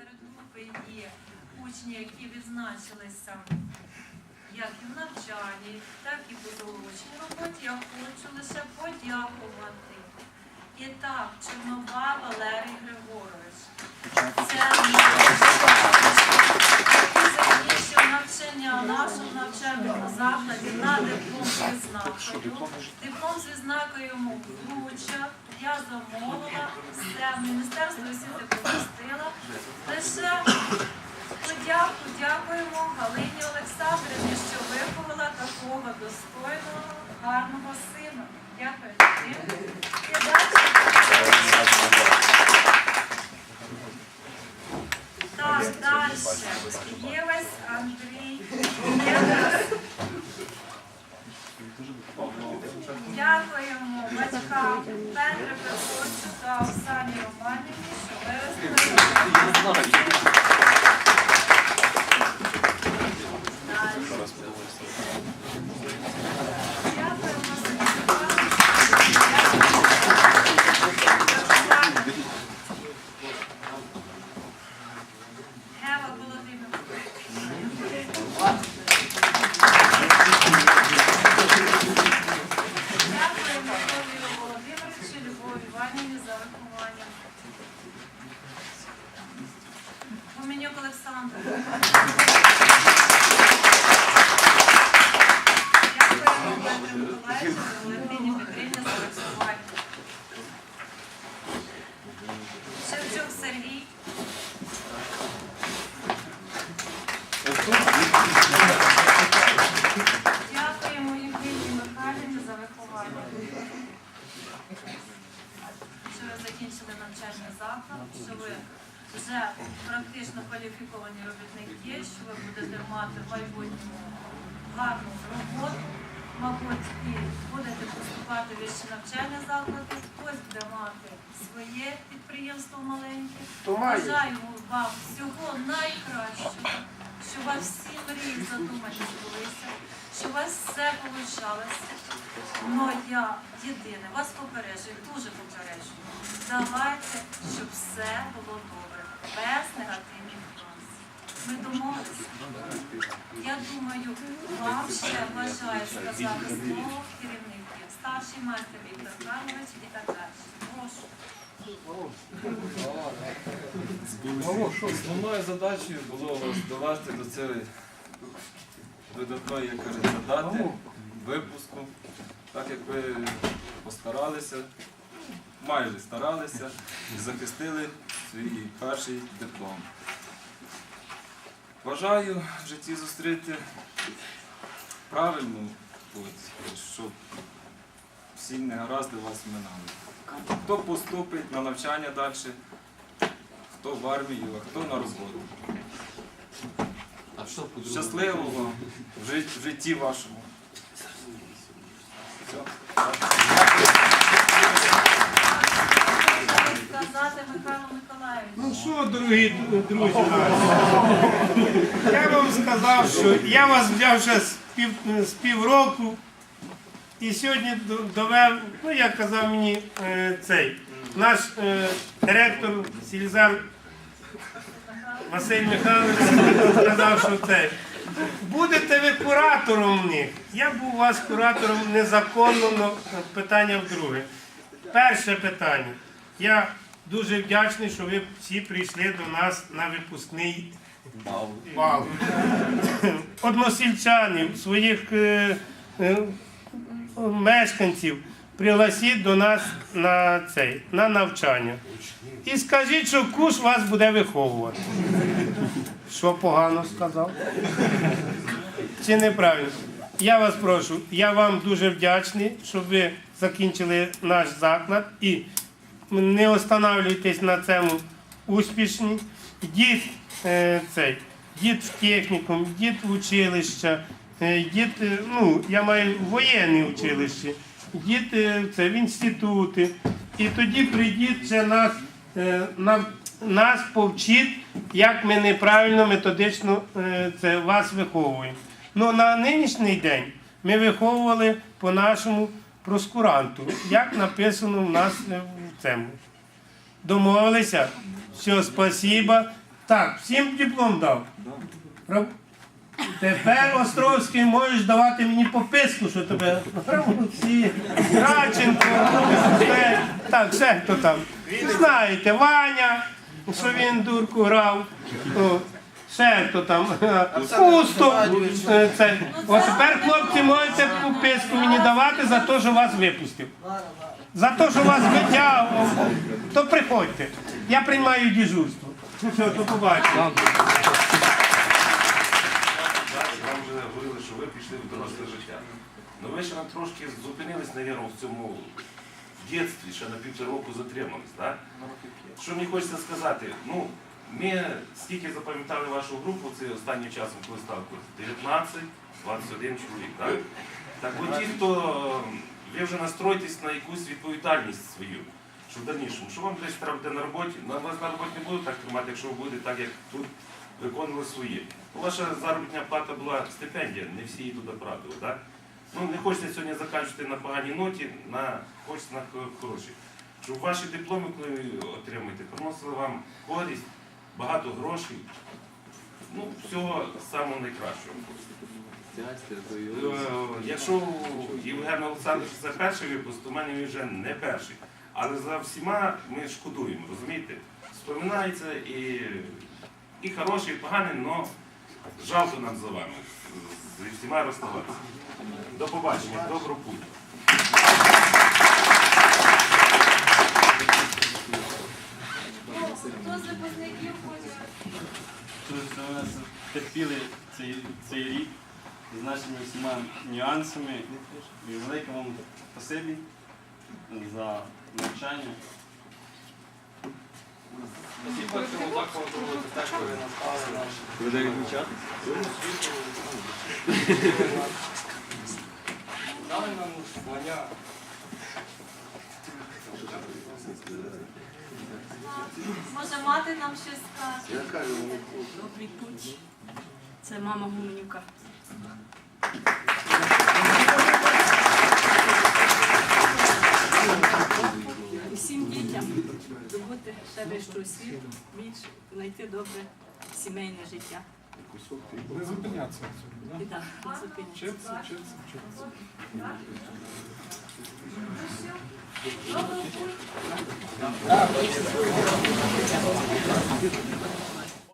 серед групи є учні, які відзначилися як і в навчанні, так і по заочній роботі, я хочу лише подякувати. І так, Чорнова Валерій Григорович. Це закінчив навчання в нашому навчальному закладі на диплом з відзнакою. Диплом з відзнакою йому вручав, я замовила, все, Міністерство освіти. Лише подяку, дякуємо Галині Олександрівні, що виховала такого достойного, гарного сина. Дякую. Так, далі. Євась Андрій. Дякуємо батькам Петри Петровичу та Оксані Романівні, що виростили. Володимировичу, Любові Іванівні за виховання. Гуменюк Олександр. Дякуємо Петру Миколаївичу, Валентині Петрівні за виховання. Шевчук Сергій. Дякуємо Євгенії Михайлівні за виховання. Що ви закінчили навчальний заклад, що ви вже практично кваліфіковані робітники, що ви будете мати в майбутньому гарну роботу, мабуть, і будете поступати в вищі навчальні заклади, хтось буде мати своє підприємство маленьке. Бажаємо вам всього найкращого, щоб вас всі мрії задумані збулися, щоб у вас все получалося. Ну я єдине, вас попереджую, дуже попереджую. Давайте, щоб все було добре, без негативних нюансів. Ми домовилися. Я думаю, вам ще бажаю сказати слово керівників, старший майстер Віктор Карлович і так далі. Прошу. Основною задачею було вас довести до цієї видатної, як кажеться, дати випуску, так як ви постаралися, майже старалися захистили свій перший диплом. Бажаю в житті зустріти правильну путь, щоб всі негаразди вас минали. Хто поступить на навчання далі, хто в армію, а хто на що? Щасливого в житті вашому. Сказати Михайло. Ну що, дорогі друзі, я вам сказав, що я вас взяв ще з, пів, з півроку і сьогодні довев, ну як казав мені е, цей, наш е, директор Сільзар Василь Михайлович сказав, що це. Будете ви куратором в них. Я був у вас куратором незаконно, але питання вдруге. Перше питання. Я дуже вдячний, що ви всі прийшли до нас на випускний бал. Односельчанів, своїх е, е, мешканців пригласіть до нас на цей, на навчання. І скажіть, що куш вас буде виховувати. Що погано сказав? Чи неправильно? Я вас прошу, я вам дуже вдячний, щоб ви закінчили наш заклад і не останавливайтесь на цьому успішні. Йдіть е, цей, йдіть в технікум, йдіть в училище, е, йдіть, е, ну, я маю воєнне училище, йдіть е, це, в інститути. І тоді прийдіть ще нас, е, нам, нас повчіть, як ми неправильно методично е, це, вас виховуємо. Ну на нинішній день ми виховували по нашому проскуранту, як написано в нас е, в цьому. Домовилися? Все, спасіба. Так, всім диплом дав. Тепер Островський можеш давати мені пописку, що тебе Радченко, все, так, все хто там. Знаєте, Ваня, що він дурку грав. О, ще хто там. Пусто. Е, Це. От тепер, хлопці, можете пописку мені давати за те, що вас випустив. За те, що вас витягував, то приходьте. Я приймаю дежурство. Все, до побачення. Вам вже говорили, що ви пішли в доросле життя. Ну ви ще нам трошки зупинились, мабуть, в цьому дитинстві, ще на півтора року затримались. Так? Що мені хочеться сказати, ну, ми скільки запам'ятали вашу групу, це останнім часом, коли став курс, 19, 21 чоловік. Так, так от ті, хто ви вже настройтесь на якусь відповідальність свою. Що в дальнішому, що вам десь треба буде на роботі, на вас на роботі не будуть так тримати, якщо ви будете так, як тут виконували свої. Ну, Ваша заробітна плата була стипендія, не всі її туди правили, так? Ну, не хочеться сьогодні закінчити на поганій ноті, на, хочеться на хо- хорошій. Щоб ваші дипломи, коли ви отримаєте, приносили вам користь, багато грошей. Ну, всього самого найкращого. Е, Якщо у Євгена Олександровича це перший випуск, то в мене він вже не перший. Але за всіма ми шкодуємо, розумієте? Споминається і, і хороший, і поганий, але жалко нам за вами. З всіма розставатися. До побачення, доброго путь. Ну, хто з випускників хоче? що ви нас терпіли цей, цей рік з нашими всіма нюансами. І велике вам спасибі за навчання. Може мати нам щось скаже? Добрий путь. Це мама Гуменюка. Усім дітям здобути ще вищу освіту, більш знайти добре сімейне життя. Не зупинятися. І так, не зупинитися. Вчитися, вчитися, вчитися. Путь.